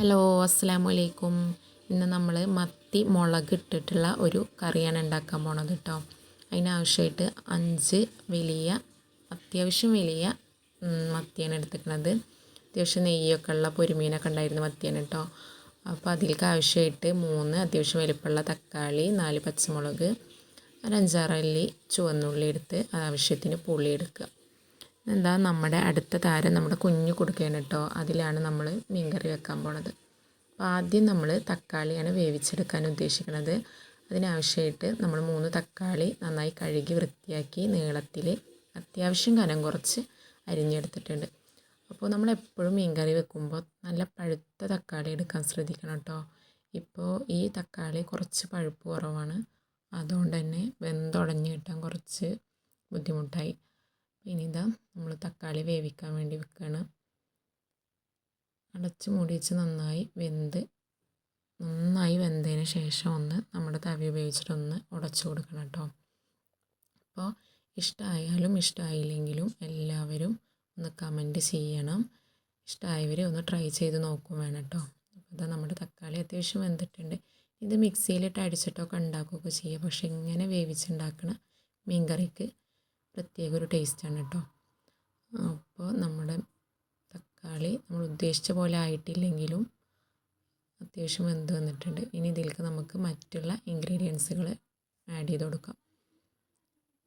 Hello അസ്സാം വലൈക്കും ഇന്ന് നമ്മൾ മത്തി മുളക് ഇട്ടിട്ടുള്ള ഒരു കറിയാണ് ഉണ്ടാക്കാൻ പോണത് കേട്ടോ അതിനാവശ്യമായിട്ട് അഞ്ച് വലിയ അത്യാവശ്യം വലിയ മത്തിയാണ് എടുത്തിരിക്കുന്നത്. അത്യാവശ്യം നെയ്യൊക്കെ ഉള്ള പൊരിമീനൊക്കെ ഉണ്ടായിരുന്ന മത്തിയാണ് കേട്ടോ അപ്പോൾ അതിലേക്ക് ആവശ്യമായിട്ട് മൂന്ന് അത്യാവശ്യം വലിപ്പമുള്ള തക്കാളി നാല് പച്ചമുളക് ഒരു അഞ്ചാറല്ലി ചുവന്നുള്ളി എടുത്ത് ആവശ്യത്തിന് പുളി എടുക്കുക എന്താ നമ്മുടെ അടുത്ത താരം നമ്മുടെ കുഞ്ഞു കൊടുക്കുകയാണ് കേട്ടോ അതിലാണ് നമ്മൾ മീൻകറി വെക്കാൻ പോണത്. അപ്പോൾ ആദ്യം നമ്മൾ തക്കാളിയാണ് വേവിച്ചെടുക്കാൻ ഉദ്ദേശിക്കുന്നത് അതിനാവശ്യമായിട്ട് നമ്മൾ മൂന്ന് തക്കാളി നന്നായി കഴുകി വൃത്തിയാക്കി നീളത്തിൽ അത്യാവശ്യം കനം കുറച്ച് അരിഞ്ഞെടുത്തിട്ടുണ്ട്. അപ്പോൾ നമ്മൾ എപ്പോഴും മീൻകറി വെക്കുമ്പോൾ നല്ല പഴുത്ത തക്കാളി എടുക്കാൻ ശ്രദ്ധിക്കണം കേട്ടോ ഇപ്പോൾ ഈ തക്കാളി കുറച്ച് പഴുപ്പ് കുറവാണ്. അതുകൊണ്ട് തന്നെ വെന്തുടഞ്ഞ് കിട്ടാൻ കുറച്ച് ബുദ്ധിമുട്ടായി. ഇനി ഇതാ നമ്മൾ തക്കാളി വേവിക്കാൻ വേണ്ടി വെക്കുകയാണ് അടച്ച് മൂടി വെച്ച് നന്നായി വെന്ത് നന്നായി വെന്തതിന് ശേഷം ഒന്ന് നമ്മുടെ തവി ഉപയോഗിച്ചിട്ടൊന്ന് ഉടച്ചു കൊടുക്കണം കേട്ടോ. അപ്പോൾ ഇഷ്ടമായാലും ഇഷ്ടമായില്ലെങ്കിലും എല്ലാവരും ഒന്ന് കമന്റ് ചെയ്യണം. ഇഷ്ടമായവർ ഒന്ന് ട്രൈ ചെയ്ത് നോക്കും വേണം കേട്ടോ. അപ്പോൾ ഇതാ നമ്മുടെ തക്കാളി അത്യാവശ്യം വെന്തിട്ടുണ്ട്. ഇത് മിക്സിയിലിട്ട് അടിച്ചിട്ടൊക്കെ ഉണ്ടാക്കുകയൊക്കെ ചെയ്യുക പക്ഷേ ഇങ്ങനെ വേവിച്ചുണ്ടാക്കണ മീൻ കറിക്ക് പ്രത്യേക ഒരു ടേസ്റ്റാണ് കേട്ടോ അപ്പോൾ നമ്മുടെ തക്കാളി നമ്മൾ ഉദ്ദേശിച്ച പോലെ ആയിട്ടില്ലെങ്കിലും അത്യാവശ്യം വെന്ത് വന്നിട്ടുണ്ട്. ഇനി ഇതിലേക്ക് നമുക്ക് മറ്റുള്ള ഇൻഗ്രീഡിയൻസുകൾ ആഡ് ചെയ്ത് കൊടുക്കാം.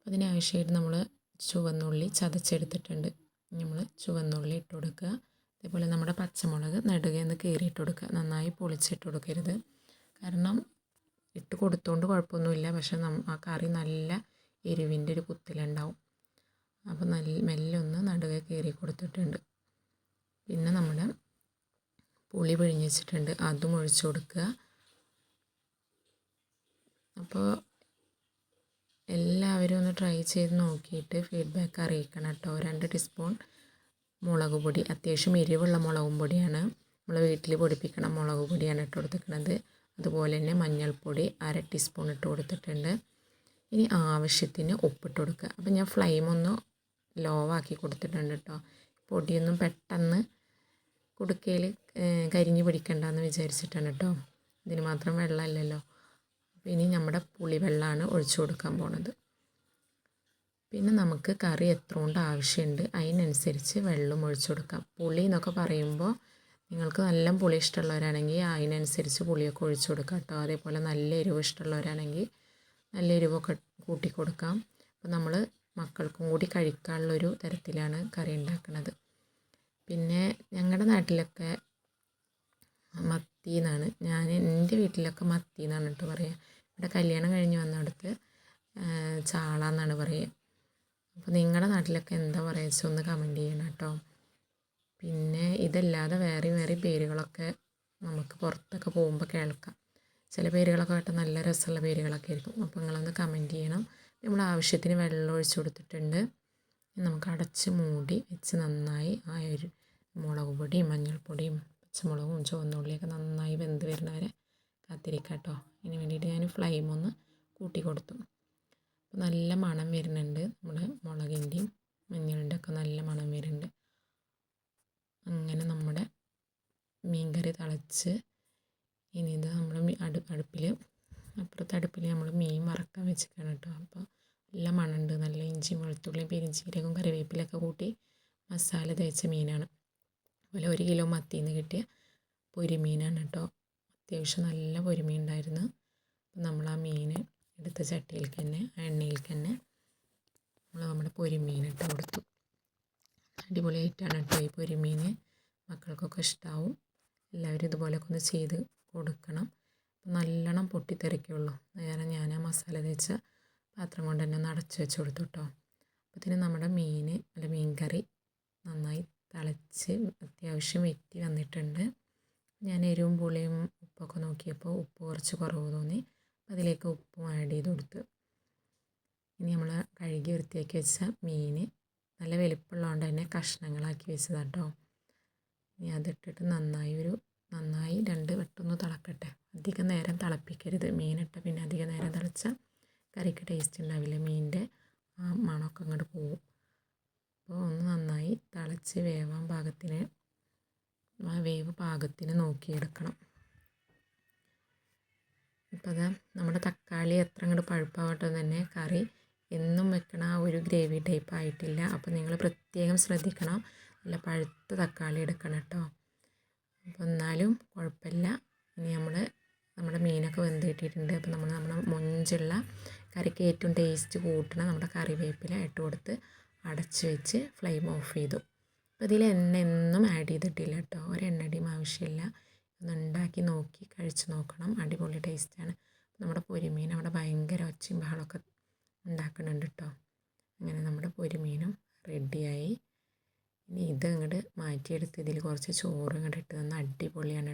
അതിനാവശ്യമായിട്ട് നമ്മൾ ചുവന്നുള്ളി ചതച്ചെടുത്തിട്ടുണ്ട്. നമ്മൾ ചുവന്നുള്ളി ഇട്ട് കൊടുക്കുക. അതേപോലെ നമ്മുടെ പച്ചമുളക് നടുകയെന്ന് കീറിയിട്ട് കൊടുക്കുക. നന്നായി പൊളിച്ചിട്ട് കൊടുക്കരുത്. കാരണം ഇട്ട് കൊടുത്തോണ്ട് കുഴപ്പമൊന്നുമില്ല. പക്ഷെ ആ കറി നല്ല എരിവിന്റെ ഒരു കുത്തലുണ്ടാവും. അപ്പോൾ നല്ല മെല്ലെ ഒന്ന് നടുവേ കയറി കൊടുത്തിട്ടുണ്ട്. പിന്നെ നമ്മുടെ പുളി പിഴിഞ്ഞ് വെച്ചിട്ടുണ്ട്. അതും ഒഴിച്ചു കൊടുക്കുക. അപ്പോൾ എല്ലാവരും ഒന്ന് ട്രൈ ചെയ്ത് നോക്കിയിട്ട് ഫീഡ്ബാക്ക് അറിയിക്കണം കേട്ടോ. രണ്ട് ടീസ്പൂൺ മുളക് പൊടി. അത്യാവശ്യം എരിവുള്ള മുളകും പൊടിയാണ്. നമ്മൾ വീട്ടിൽ പൊടിപ്പിക്കണം മുളക് പൊടിയാണ് ഇട്ട് കൊടുത്തിരിക്കുന്നത്. അതുപോലെ തന്നെ മഞ്ഞൾപ്പൊടി അര ടീസ്പൂൺ ഇട്ട് കൊടുത്തിട്ടുണ്ട്. ഇനി ആവശ്യത്തിന് ഉപ്പിട്ട് കൊടുക്കുക. അപ്പം ഞാൻ ഫ്ലെയിം ഒന്ന് ലോ ആക്കി കൊടുത്തിട്ടുണ്ട് കേട്ടോ പൊടിയൊന്നും പെട്ടെന്ന് കുടുക്കയിൽ കരിഞ്ഞ് പിടിക്കണ്ടെന്ന് വിചാരിച്ചിട്ടാണ് കേട്ടോ ഇതിന് മാത്രം വെള്ളമല്ലല്ലോ. അപ്പോൾ ഇനി നമ്മുടെ പുളിവെള്ളമാണ് ഒഴിച്ചു കൊടുക്കാൻ പോണത്. പിന്നെ നമുക്ക് കറി എത്ര കൊണ്ട് ആവശ്യമുണ്ട് അതിനനുസരിച്ച് വെള്ളം ഒഴിച്ചു കൊടുക്കാം. പുളി എന്നൊക്കെ പറയുമ്പോൾ നിങ്ങൾക്ക് നല്ല പുളി ഇഷ്ടമുള്ളവരാണെങ്കിൽ അതിനനുസരിച്ച് പുളിയൊക്കെ ഒഴിച്ചു കൊടുക്കാം കേട്ടോ അതേപോലെ നല്ല എരിവ് ഇഷ്ടമുള്ളവരാണെങ്കിൽ നല്ല എരിവൊക്കെ കൂട്ടി കൊടുക്കാം. അപ്പോൾ നമ്മൾ മക്കൾക്കും കൂടി കഴിക്കാനുള്ളൊരു തരത്തിലാണ് കറി ഉണ്ടാക്കുന്നത് പിന്നെ ഞങ്ങളുടെ നാട്ടിലൊക്കെ മത്തി എന്നാണ് ഞാൻ എന്റെ വീട്ടിലൊക്കെ മത്തി എന്നാണ് കേട്ടോ പറയുക ഇവിടെ കല്യാണം കഴിഞ്ഞ് വന്നിടത്ത് ചാള എന്നാണ് പറയുക അപ്പോൾ നിങ്ങളുടെ നാട്ടിലൊക്കെ എന്താ പറയുക ഒന്ന് കമന്റ് ചെയ്യണം കേട്ടോ പിന്നെ ഇതല്ലാതെ വേറെ വേറെ പേരുകളൊക്കെ നമുക്ക് പുറത്തൊക്കെ പോകുമ്പോൾ കേൾക്കാം. ചില പേരുകളൊക്കെ കേട്ടാൽ നല്ല രസമുള്ള പേരുകളൊക്കെ ആയിരിക്കും. അപ്പോൾ നിങ്ങളൊന്ന് കമന്റ് ചെയ്യണം. നമ്മൾ ആവശ്യത്തിന് വെള്ളം ഒഴിച്ച് കൊടുത്തിട്ടുണ്ട്. നമുക്ക് അടച്ച് മൂടി വെച്ച് നന്നായി ആ ഒരു മുളക് പൊടിയും മഞ്ഞൾപ്പൊടിയും പച്ചമുളകും ചുവന്നുള്ളിയൊക്കെ നന്നായി വെന്ത് വരുന്നവരെ കാത്തിരിക്കാം കേട്ടോ. അതിന് വേണ്ടിയിട്ട് ഞാൻ ഫ്ലെയിം ഒന്ന് കൂട്ടി കൊടുത്തു. അപ്പോൾ നല്ല മണം വരുന്നുണ്ട്. നമ്മുടെ മുളകിന്റെയും മഞ്ഞളിന്റെ ഒക്കെ നല്ല മണം വരുന്നുണ്ട്. അങ്ങനെ നമ്മുടെ മീൻകറി തിളച്ച് ഇനി ഇത് നമ്മൾ അടു അടുപ്പിൽ അപ്പുറത്തെ അടുപ്പിൽ നമ്മൾ മീൻ വറക്കാൻ വെച്ചിരിക്കുകയാണ് കേട്ടോ. അപ്പോൾ നല്ല മണമുണ്ട്. നല്ല ഇഞ്ചിയും വെളുത്തുള്ളിയും പെരിഞ്ചീരകവും കറിവേപ്പിലൊക്കെ കൂട്ടി മസാല തേച്ച മീനാണ്. അതുപോലെ ഒരു കിലോ മത്തിയിൽ നിന്ന് കിട്ടിയ പൊരിമീനാണ് കേട്ടോ. അത്യാവശ്യം നല്ല പൊരിമീൻ ഉണ്ടായിരുന്നു നമ്മൾ ആ മീൻ എടുത്ത ചട്ടിയിലേക്ക് തന്നെ എണ്ണയിലേക്ക് തന്നെ നമ്മൾ നമ്മുടെ പൊരിമീൻ ഇട്ട് കൊടുത്തു. അടിപൊളിയായിട്ടാണ് കേട്ടോ ഈ പൊരിമീൻ മക്കൾക്കൊക്കെ ഇഷ്ടമാവും എല്ലാവരും ഇതുപോലെയൊക്കെ ഒന്ന് ചെയ്ത് കൊടുക്കണം. നല്ലോണം പൊട്ടിത്തെറിക്കുള്ളൂ. നേരെ ഞാൻ ആ മസാല തേച്ച പാത്രം കൊണ്ട് തന്നെ ഒന്ന് വെച്ച് കൊടുത്തു കേട്ടോ അപ്പത്തിന് നമ്മുടെ മീൻ അല്ല മീൻ കറി നന്നായി തിളച്ച് അത്യാവശ്യം വെറ്റി വന്നിട്ടുണ്ട്. ഞാൻ എരിവും പുളിയും ഉപ്പൊക്കെ നോക്കിയപ്പോൾ ഉപ്പ് കുറച്ച് കുറവ് തോന്നി. അതിലേക്ക് ഉപ്പും ആഡ് ചെയ്ത് കൊടുത്ത്. ഇനി നമ്മൾ കഴുകി വൃത്തിയാക്കി വെച്ച മീൻ നല്ല വലിപ്പമുള്ളതുകൊണ്ട് തന്നെ കഷ്ണങ്ങളാക്കി വെച്ചതാട്ടോ ഇനി അതിട്ടിട്ട് നന്നായി ഒരു നന്നായി രണ്ട് വട്ടൊന്ന് തിളക്കട്ടെ. അധികം നേരം തിളപ്പിക്കരുത്. മീനിട്ട പിന്നെ അധികം നേരം തിളച്ചാൽ കറിക്ക് ടേസ്റ്റ് ഉണ്ടാവില്ല. മീനിന്റെ ആ മണമൊക്കെ അങ്ങോട്ട് പോവും. അപ്പോൾ ഒന്ന് നന്നായി തിളച്ച് വേവാൻ പാകത്തിന് ആ വേവ് പാകത്തിന് നോക്കിയെടുക്കണം. അപ്പോൾ അതാ നമ്മുടെ തക്കാളി എത്ര അങ്ങോട്ട് പഴുപ്പാവട്ടെ തന്നെ കറി എന്നും വെക്കണ ആ ഒരു ഗ്രേവി ടൈപ്പ് ആയിട്ടില്ല. അപ്പോൾ നിങ്ങൾ പ്രത്യേകം ശ്രദ്ധിക്കണം. നല്ല പഴുത്ത തക്കാളി എടുക്കണം കേട്ടോ. അപ്പോൾ എന്നാലും കുഴപ്പമില്ല. ഇനി നമ്മൾ നമ്മുടെ മീനൊക്കെ വെന്ത് കിട്ടിയിട്ടുണ്ട്. അപ്പോൾ നമ്മൾ നമ്മുടെ മൊഞ്ചുള്ള കറിക്ക് ഏറ്റവും ടേസ്റ്റ് കൂട്ടണ നമ്മുടെ കറിവേപ്പില ഇട്ട് കൊടുത്ത് അടച്ച് വെച്ച് ഫ്ലെയിം ഓഫ് ചെയ്തു. അപ്പോൾ ഇതിൽ എണ്ണ ഒന്നും ആഡ് ചെയ്തിട്ടില്ല കേട്ടോ ഒരു എണ്ണടിയും ആവശ്യമില്ല. ഒന്ന് ഉണ്ടാക്കി നോക്കി കഴിച്ച് നോക്കണം. അടിപൊളി ടേസ്റ്റാണ് നമ്മുടെ പൊരിമീൻ അവിടെ ഭയങ്കര ഒച്ചയും ബഹളമൊക്കെ ഉണ്ടാക്കുന്നുണ്ട് കേട്ടോ അങ്ങനെ നമ്മുടെ പൊരിമീനും മാറ്റിയെടുത്ത് ഇതിൽ കുറച്ച് ചോറും കൂടെ ഇട്ട് തന്നാൽ അടിപൊളിയാണ്